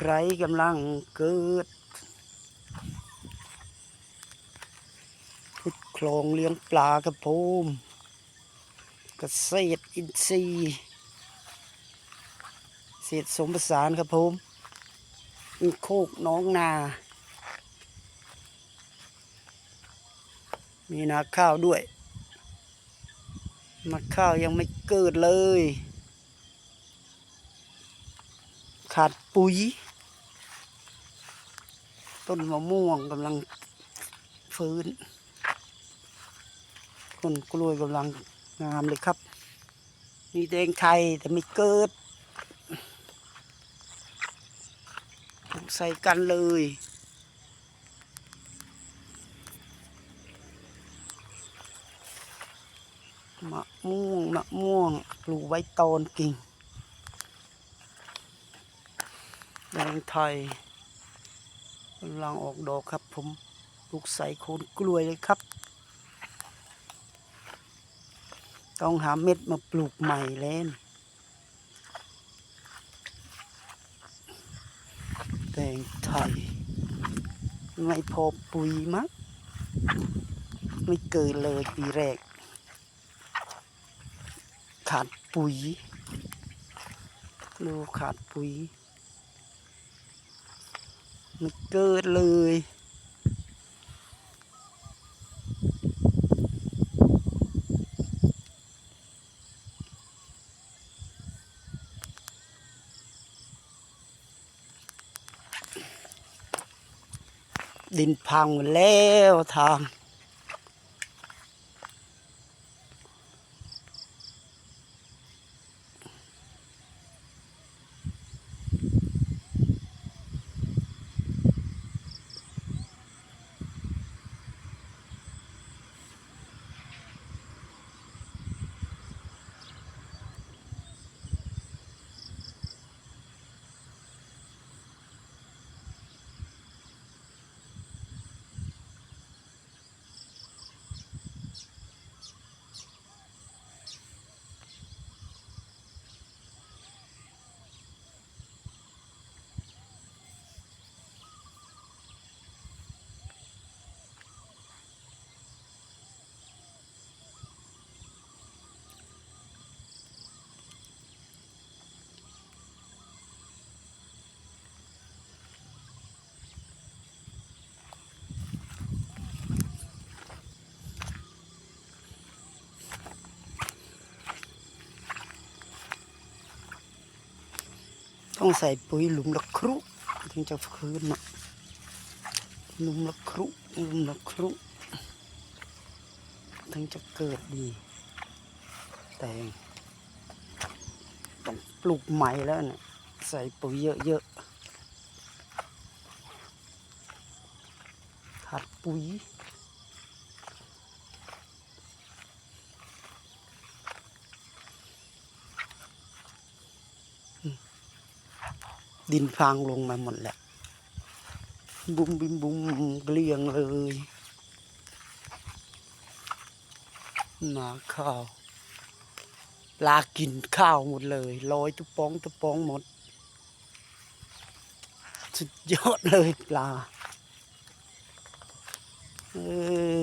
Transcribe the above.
ใครกำลังเกิดพุดคลองเลี้ยงปลากระพมเกษตรอินทรีย์เศษสมประสานครับผมมีโคกน้องนา มีนาข้าวด้วยนาข้าวยังไม่เกิดเลย ขาดปุ๋ย ต้นมะม่วงกำลังฟื้นต้นกล้วยกำลังงามเลยครับ มีแดงไทยแต่ไม่เกิดใส่กันเลยมะม่วงมะม่วงปลูกไว้ตอนกิ่งแดงไทย กำลังออกดอกครับผมปลูกใส่โคนกล้วยเลยครับ ต้องหาเม็ดมาปลูกใหม่แล้วแดงไทย ไม่พอปุ๋ยมั้งไม่เกิดเลยปีแรก ขาดปุ๋ย ลูกขาดปุ๋ย มันเกิดเลย ดินพังหมดแล้วทาง ต้องใส่ปุ๋ยหลุมละครุถึงจะคืนนะหลุมละครุหลุมละครุถึงจะเกิดดี แต่ต้องปลูกใหม่แล้วเนี่ยใส่ปุ๋ยเยอะๆขาดปุ๋ย ดินพรางลงมาหมดแหละ บุ้มบิมบุ้มเกลี้ยงเลยนาข้าวปลากินข้าวหมดเลยลอยตุปองตุปองหมด สุดยอดเลยปลา เออ